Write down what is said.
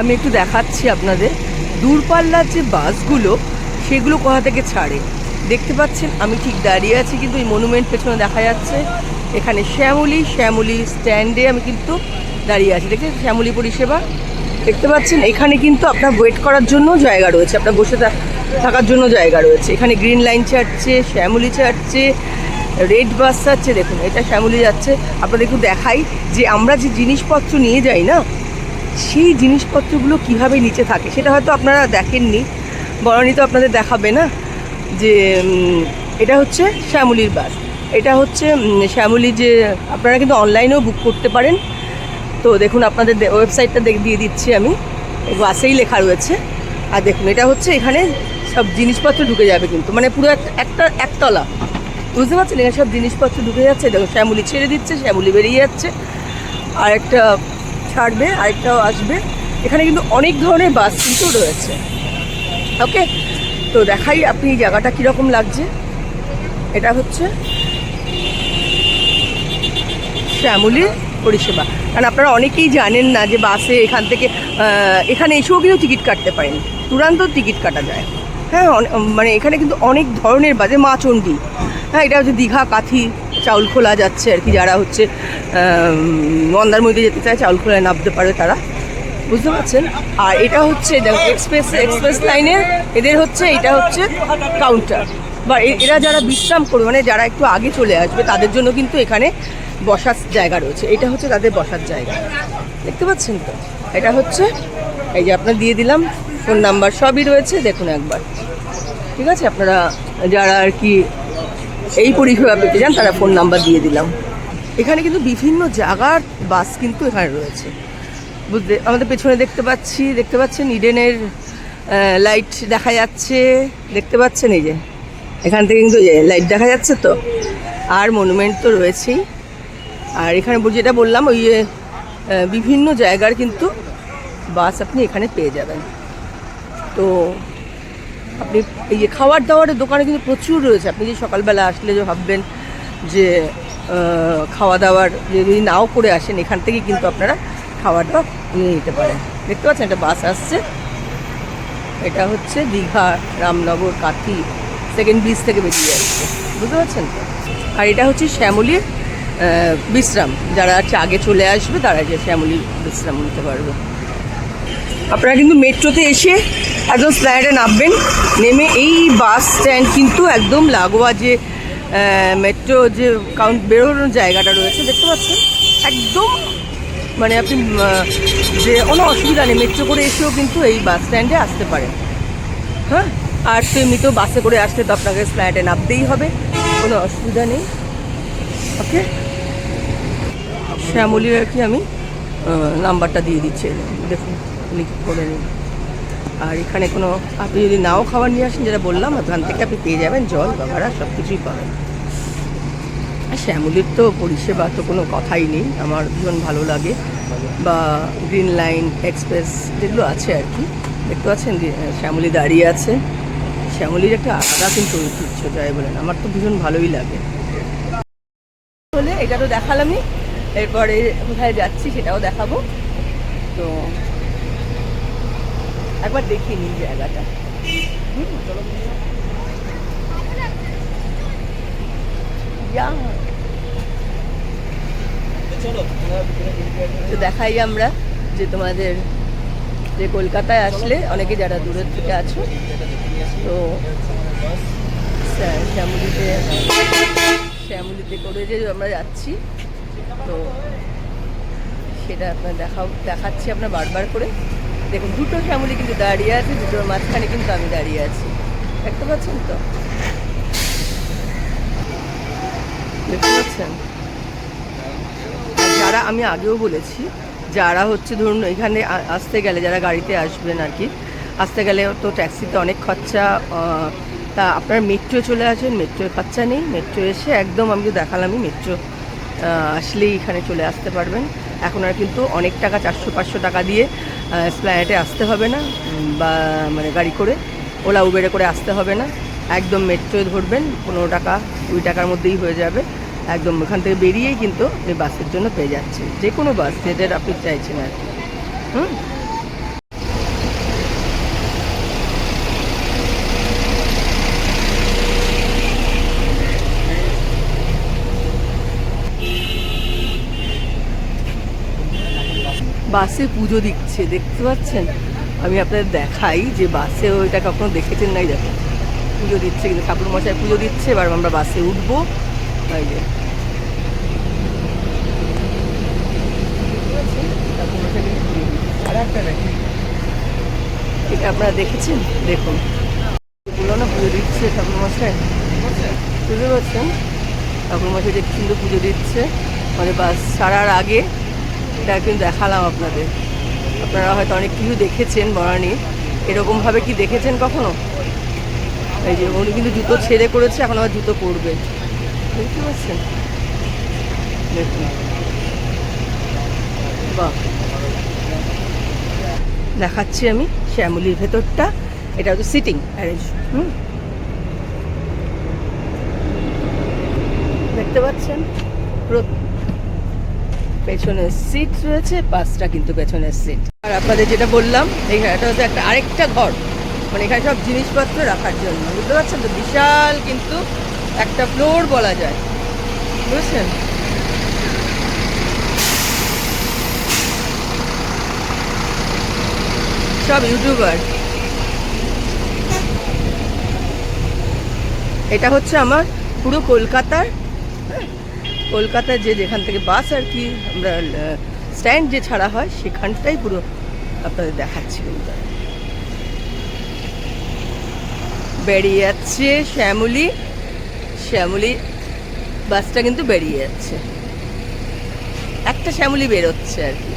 আমি একটু দেখাচ্ছি আপনাদের। দূরপাল্লার যে বাসগুলো, সেগুলো কোথা থেকে ছাড়ে? দেখতে পাচ্ছেন, আমি ঠিক দাঁড়িয়ে আছি কিন্তু এই মনুমেন্ট পেছনে দেখা যাচ্ছে। এখানে শ্যামলী শ্যামলী স্ট্যান্ডে আমি কিন্তু দাঁড়িয়ে আছি। দেখতে শ্যামলী পরিষেবা? দেখতে পাচ্ছেন, এখানে কিন্তু আপনার ওয়েট করার জন্য জায়গা রয়েছে, আপনার বসে থাকার জন্য জায়গা রয়েছে। এখানে গ্রিন লাইন ছাড়ছে, শ্যামলী ছাড়ছে রেড বাস যাচ্ছে দেখুন, এটা শ্যামলি যাচ্ছে। আপনাদের একটু দেখাই যে আমরা যে জিনিসপত্র নিয়ে যাই না সেই জিনিসপত্রগুলো কীভাবে নিচে থাকে সেটা হয়তো আপনারা দেখেননি। বরণী তো আপনাদের দেখাবে না যে এটা হচ্ছে শ্যামলির বাস। এটা হচ্ছে শ্যামলী যে, আপনারা কিন্তু অনলাইনেও বুক করতে পারেন। তো দেখুন, আপনাদের ওয়েবসাইটটা দেখ, দিয়ে দিচ্ছি আমি। বাসেই লেখা রয়েছে। আর দেখুন, এটা হচ্ছে এখানে সব জিনিসপত্র ঢুকে যাবে কিন্তু। মানে পুরো এক- একটা, একতলা। বুঝতে পারছেন? এখানে সব জিনিসপত্র ঢুকে যাচ্ছে। দেখুন, শ্যামলি ছেড়ে দিচ্ছে, শ্যামলি বেরিয়ে যাচ্ছে। আর একটা ছাড়বে, আরেকটাও আসবে। এখানে কিন্তু অনেক ধরনের বাস কিন্তু রয়েছে। ওকে? তো দেখাই আপনি জায়গাটা কীরকম লাগছে। এটা হচ্ছে শ্যামলির পরিষেবা। কারণ আপনারা অনেকেই জানেন না যে বাসে এখান থেকে এখানে এসেও কিন্তু টিকিট কাটতে পারেন। তুরান্ত টিকিট কাটা যায়। হ্যাঁ মানে এখানে কিন্তু অনেক ধরনের বাজে মাচণ্ডী হ্যাঁ এটা হচ্ছে দীঘা, কাথি চাউল খোলা যাচ্ছে আর কি, যারা হচ্ছে মন্দারমধ্যে যেতে চায়, চাউল খোলায় নামতে পারে তারা। বুঝতে পারছেন? আর এটা হচ্ছে এক্সপ্রেস এক্সপ্রেস লাইনের এদের হচ্ছে, এটা হচ্ছে কাউন্টার বা এরা যারা বিশ্রাম করবে মানে যারা একটু আগে চলে আসবে, তাদের জন্য কিন্তু এখানে বসার জায়গা রয়েছে। এটা হচ্ছে তাদের বসার জায়গা। দেখতে পাচ্ছেন তো? এটা হচ্ছে, এই যে আপনার দিয়ে দিলাম ফোন নাম্বার সবই রয়েছে, দেখুন একবার। ঠিক আছে? আপনারা যারা আর কি এই পরিষেবা পেতে চান তারা ফোন নাম্বার দিয়ে দিলাম। এখানে কিন্তু বিভিন্ন জায়গার বাস কিন্তু এখানে রয়েছে। বুঝতে আমাদের পেছনে দেখতে পাচ্ছি, দেখতে পাচ্ছেন ইডেনের লাইট দেখা যাচ্ছে। দেখতে পাচ্ছেন এই যে, এখান থেকে কিন্তু লাইট দেখা যাচ্ছে তো? আর মনুমেন্ট তো রয়েছেই। আর এখানে যেটা বললাম, ওই বিভিন্ন জায়গার কিন্তু বাস আপনি এখানে পেয়ে যাবেন। তো আপনি এই যে খাবার দাবারের দোকানে কিন্তু প্রচুর রয়েছে। আপনি যে সকালবেলা আসলে যে ভাববেন যে খাওয়া দাওয়ার যদি নাও করে আসেন, এখান থেকে কিন্তু আপনারা খাওয়াটা নিয়ে নিতে পারেন। দেখতে পাচ্ছেন, একটা বাস আসছে। এটা হচ্ছে দীঘা রামনগর কাঠি সেকেন্ড ব্রিজ থেকে বেরিয়ে যাচ্ছে বুঝতে পারছেন? আর এটা হচ্ছে শ্যামলির বিশ্রাম। যারা আগে চলে আসবে, তারা যে শ্যামলির বিশ্রাম নিতে পারবে। আপনারা কিন্তু মেট্রোতে এসে একদম স্প্ল্যানেটে নামবেন। নেমে এই বাস স্ট্যান্ড কিন্তু একদম লাগোয়া যে মেট্রো যে কাউন্ট বেরোনোর জায়গাটা রয়েছে, দেখতে পাচ্ছেন? একদম মানে আপনি যে কোনো অসুবিধা নেই, মেট্রো করে এসেও কিন্তু এই বাস স্ট্যান্ডে আসতে পারেন। হ্যাঁ? আর তো এমনিতেও বাসে করে আসলে তো আপনাকে ফ্ল্যাটে নামতেই হবে, কোনো অসুবিধা নেই। ওকে? শ্যামলির আর কি আমি নাম্বারটা দিয়ে দিচ্ছি, দেখুন। লিখ করে নিন? আর এখানে কোনো, আপনি যদি নাও খাবার নিয়ে আসেন, যেটা বললাম, ওখান থেকে আপনি পেয়ে যাবেন জল বা ভাড়া সব কিছুই পাবেন। আর শ্যামলির তো পরিষেবা তো কোনো কথাই নেই, আমার ভীষণ ভালো লাগে। বা গ্রিন লাইন এক্সপ্রেস যেগুলো আছে আর কি, দেখতে পাচ্ছেন শ্যামলি দাঁড়িয়ে আছে। শ্যামলির একটা আলাদা কিন্তু ঐতিহ্য যায় বলেন, আমার তো ভীষণ ভালোই লাগে। বলে এটা তো দেখালামই, এরপরে কোথায় যাচ্ছি সেটাও দেখাবো। তো একবার দেখিয়ে নিন জায়গাটা। তো দেখাই আমরা যে তোমাদের যে কলকাতায় আসলে অনেকে যারা দূরের থেকে আছো, তো শ্যা- শ্যামলীতে শ্যামলীতে করে যে আমরা যাচ্ছি, তো সেটা আপনার দেখাও দেখাচ্ছি আপনার বারবার করে। দেখুন, দুটো ফ্যামিলি কিন্তু দাঁড়িয়ে আছে, দুটোর মাঝখানে কিন্তু আমি দাঁড়িয়ে আছি। দেখতে পাচ্ছেন তো? দেখতে পাচ্ছেন? যারা, আমি আগেও বলেছি, যারা হচ্ছে ধরুন এখানে আসতে গেলে, যারা গাড়িতে আসবেন আর কি, আসতে গেলে তো ট্যাক্সিতে অনেক খরচা তা আপনারা মেট্রো চলে আসেন মেট্রোয় খরচা নেই, মেট্রো এসে একদম আমি তো দেখালামই, মেট্রো আসলেই এখানে চলে আসতে পারবেন। এখন আর কিন্তু অনেক টাকা, চারশো, পাঁচশো টাকা দিয়ে স্প্ল্যানেটে আসতে হবে না বা মানে গাড়ি করে, ওলা উবেরে করে আসতে হবে না। একদম মেট্রোয় ধরবেন, পনেরো টাকা, কুড়ি টাকার মধ্যেই হয়ে যাবে। একদম ওখান থেকে বেরিয়েই কিন্তু আপনি বাসের জন্য পেয়ে যাচ্ছেন। যে কোনো বাস যেটার আপনি চাইছেন আর কি। হুম? বাসে পুজো দিচ্ছে, দেখতে পাচ্ছেন? আমি আপনাদের দেখাই যে বাসে ওইটা কখনো দেখেছেন নাই দেখো। পুজো দিচ্ছে, কিন্তু ঠাকুর মশাই পুজো দিচ্ছে, এবার আমরা বাসে উঠবো। এই যে। এটা আপনারা দেখেছেন? দেখুন। এগুলো না, পুজো দিচ্ছে ঠাকুর মশাই বুঝতে পারছেন? ঠাকুরমশাই যে সুন্দর পুজো দিচ্ছে। মানে বাস ছাড়ার আগে এটা কিন্তু দেখালাম আপনাদের। আপনারা হয়তো অনেক কিছু দেখেছেন বরানি। এরকমভাবে কি দেখেছেন কখনো? এই যে উনি কিন্তু জুতো ছেড়ে করেছে, এখন আবার জুতো পরবে। বুঝতে পারছেন দেখুন। দেখাচ্ছি আমি শ্যামলির ভেতরটা। এটা হচ্ছে সিটিং অ্যারেঞ্জ হুম? দেখতে পাচ্ছেন? পুরো পেছনের সিট রয়েছে পাঁচটা কিন্তু পেছনের সিট আর আপনাদের যেটা বললাম এইখানে এটা হচ্ছে একটা আরেকটা ঘর। মানে এখানে সব জিনিসপত্র রাখার জন্য। বুঝতে পারছেন তো? বিশাল কিন্তু একটা ফ্লোর বলা যায়। বুঝছেন? সব ইউটিউবার এটা হচ্ছে আমার পুরো কলকাতার কলকাতার যে যেখান থেকে বাস আর কি, আমরা স্ট্যান্ড যে ছাড়া হয়, সেখানটাই পুরো আপনাদের দেখাচ্ছি কিন্তু বেরিয়ে যাচ্ছে শ্যামলি। শ্যামলি, বাসটা কিন্তু বেরিয়ে যাচ্ছে। একটা শ্যামলি বেরোচ্ছে আর কি।